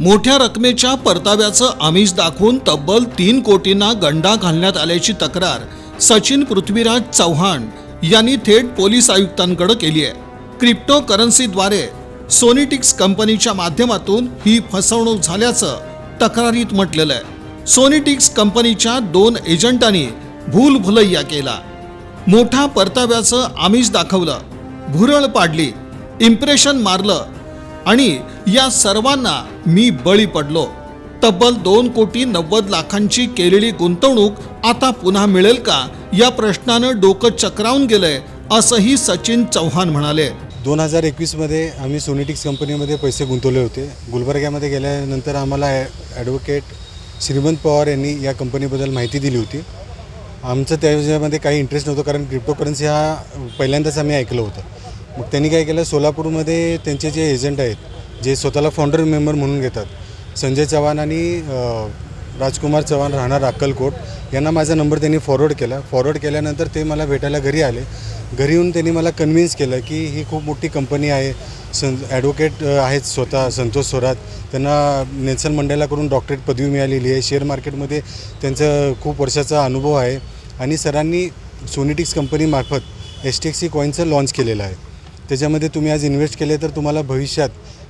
मोठ्या रकमेच्या परताव्याचं आमिष दाखवून तब्बल तीन कोटींना गंडा घालण्यात आल्याची तक्रार सचिन पृथ्वीराज चव्हाण यांनी थेट पोलीस आयुक्तांकडे केली आहे. क्रिप्टो करन्सीद्वारे सोनिटिक्स कंपनीच्या माध्यमातून ही फसवणूक झाल्याचं तक्रारीत म्हटलेलं आहे. सोनिटिक्स कंपनीच्या दोन एजंटांनी भूल भुलैया केला. मोठा परताव्याचं आमिष दाखवलं. भुरळ पाडली. इम्प्रेशन मारलं. आणि या सर्वांना मी बळी पडलो. तब्बल दोन कोटी नव्वद लाखांची केलेली गुंतवणूक आता पुन्हा मिळेल का या प्रश्नानं डोकं चक्रावून गेलंय असंही सचिन चव्हाण म्हणाले. दोन हजार एकवीसमध्ये आम्ही सोनेटिक्स कंपनीमध्ये पैसे गुंतवले होते. गुलबर्ग्यामध्ये गेल्यानंतर आम्हाला ॲडव्होकेट श्रीमंत पवार यांनी या कंपनीबद्दल माहिती दिली होती. आमचं त्याच्यामध्ये काही इंटरेस्ट नव्हतं कारण क्रिप्टोकरन्सी हा पहिल्यांदाच आम्ही ऐकलं होतं. मग त्यांनी काय केलं? सोलापूरमध्ये त्यांचे जे एजंट आहेत जे स्वतःला फाउंडर मेंबर म्हणून घेतात संजय चव्हाण आणि राजकुमार चव्हाण राहणार अक्कलकोट यांना माझा नंबर त्यांनी फॉरवर्ड केला. फॉरवर्ड केल्यानंतर ते मला भेटायला घरी आले. घरी येऊन त्यांनी मला कन्व्हिन्स केलं की ही खूप मोठी कंपनी आहे. सं ॲडव्होकेट आहेत स्वतः संतोष स्वरात त्यांना नेल्सन मंडेलाकडून डॉक्टरेट पदवी मिळालेली आहे. शेअर मार्केटमध्ये त्यांचं खूप वर्षाचा अनुभव आहे. आणि सरांनी सोनिटिक्स कंपनीमार्फत एस टी एक्स सी कॉईनचं लॉन्च केलेलं आहे. त्याच्यामध्ये तुम्ही आज इन्व्हेस्ट केले तर तुम्हाला भविष्यात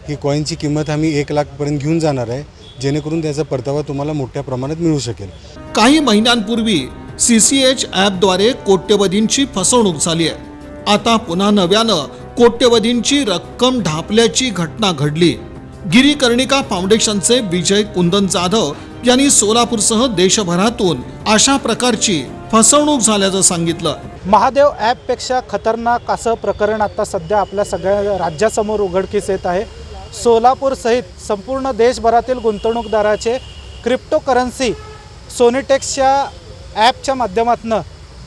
ही कॉईनची किंमत आम्ही एक लाखपर्यंत घेऊन जाणार आहे जेणेकरून त्याचा परतावा तुम्हाला मोठ्या प्रमाणात मिळू शकेल. काही महिन्यांपूर्वी सी सी एच ॲपद्वारे कोट्यवधींची फसवणूक झाली आहे. आता पुन्हा नव्यानं कोट्यवधींची रक्कम ढापल्याची घटना घडली. गिरीकर्णिका फाउंडेशनचे विजय कुंदन जाधव यांनी सोलापूरसह देशभरातून अशा प्रकारची फसवणूक झाल्याचं सांगितलं. महादेव ॲपपेक्षा खतरनाक असं प्रकरण आता सध्या आपल्या सगळ्या राज्यासमोर उघडकीस येत आहे. सोलापूरसहित संपूर्ण देशभरातील गुंतवणूकदाराचे क्रिप्टोकरन्सी सोनिटेक्सच्या ॲपच्या माध्यमातून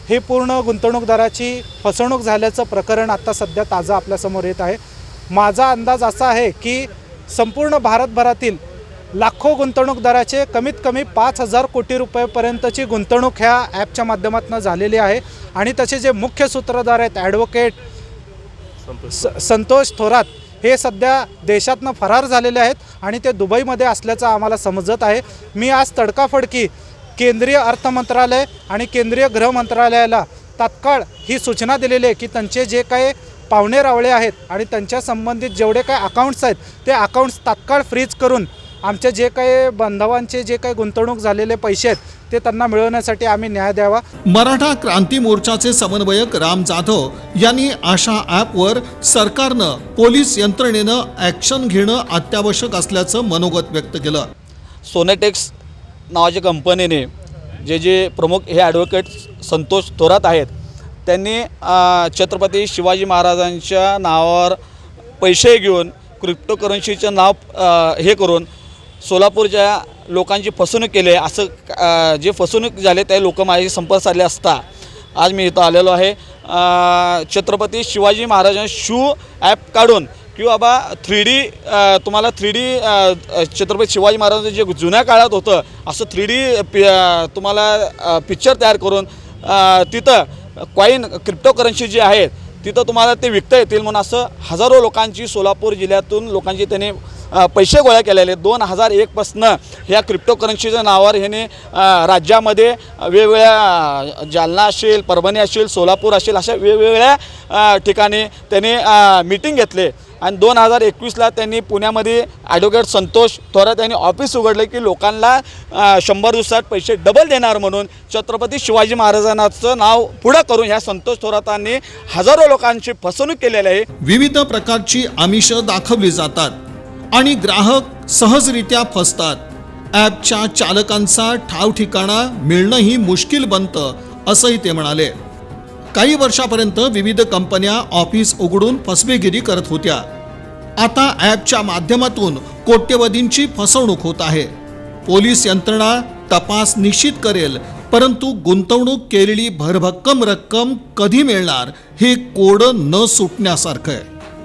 हे पूर्ण गुंतवणूकदाराची फसवणूक झाल्याचं प्रकरण आता सध्या ताजं आपल्यासमोर येत आहे. माझा अंदाज असा आहे की संपूर्ण भारतभरातील लाखो गुंतवणूकदाराचे कमीत कमी पाच हजार कोटी रुपयेपर्यंतची गुंतवणूक ह्या ॲपच्या माध्यमातून झालेली आहे. आणि त्याचे जे मुख्य सूत्रधार आहेत ॲडव्होकेट स संतोष थोरात हे सध्या देशातनं फरार झालेले आहेत आणि ते दुबईमध्ये असल्याचं आम्हाला समजत आहे. मी आज तडकाफडकी केंद्रीय अर्थ मंत्रालय आणि केंद्रीय गृह मंत्रालयाला तात्काळ ही सूचना दिलेली आहे की त्यांचे जे काही पाहुणे रावळे आहेत आणि त्यांच्या संबंधित जेवढे काही अकाउंट्स आहेत ते अकाउंट्स तात्काळ फ्रीज करून आमचे जे काही बांधवांचे जे काही गुंतवणूक झालेले पैसे आहेत ते त्यांना मिळवण्यासाठी आम्ही न्याय द्यावा. मराठा क्रांती मोर्चाचे समन्वयक राम जाधव यांनी अशा ॲपवर सरकारनं पोलीस यंत्रणेनं ॲक्शन घेणं अत्यावश्यक असल्याचं मनोगत व्यक्त केलं. सोनेटेक्स नावाच्या कंपनीने जे जे प्रमुख हे ॲडव्होकेट संतोष थोरात आहेत त्यांनी छत्रपती शिवाजी महाराजांच्या नावावर पैसे घेऊन क्रिप्टोकरन्सीचं नाव हे करून सोलापूरच्या लोकांची फसवणूक केली आहे. असं जे फसवणूक झाले ते लोक माझे संपर्क साधले असता आज मी इथं आलेलो आहे. छत्रपती शिवाजी महाराजांना शू ॲप काढून की बाबा थ्री डी तुम्हाला थ्री डी छत्रपती शिवाजी महाराजांचं जे जुन्या काळात होतं असं थ्री डी पि तुम्हाला पिक्चर तयार करून तिथं कॉईन क्रिप्टोकरन्सी जी आहेत तिथं तुम्हाला ते विकता येतील म्हणून असं हजारो लोकांची सोलापूर जिल्ह्यातून लोकांची त्याने पैसे गोळा केलेले. दोन हजार एकपासनं ह्या क्रिप्टोकरन्सीच्या नावावर ह्याने राज्यामध्ये वेगवेगळ्या जालना असेल परभणी असेल सोलापूर असेल अशा वेगवेगळ्या ठिकाणी त्याने मीटिंग घेतले. आणि दोन हजार एकवीसला त्यांनी पुण्यामध्ये ॲडव्होकेट संतोष थोरात यांनी ऑफिस उघडले की लोकांना शंभर दिवसात पैसे डबल देणार म्हणून छत्रपती शिवाजी महाराजांचं नाव पुढं करून ह्या संतोष थोरातांनी हजारो लोकांची फसवणूक केलेली आहे. विविध प्रकारची आमिष दाखवली जातात. आणि ग्राहक सहजरित्या फसतात. ॲपच्या चालकांचा ठाव ठिकाणा मिळणंही मुश्किल बनतं असंही ते म्हणाले. काही वर्षापर्यंत विविध कंपन्या ऑफिस उघडून फसवेगिरी करत होत्या. आता ॲपच्या माध्यमातून कोट्यवधींची फसवणूक होत आहे. पोलीस यंत्रणा तपास निश्चित करेल परंतु गुंतवणूक केलेली भरभक्कम रक्कम कधी मिळणार हे कोड न सुटण्यासारखं आहे.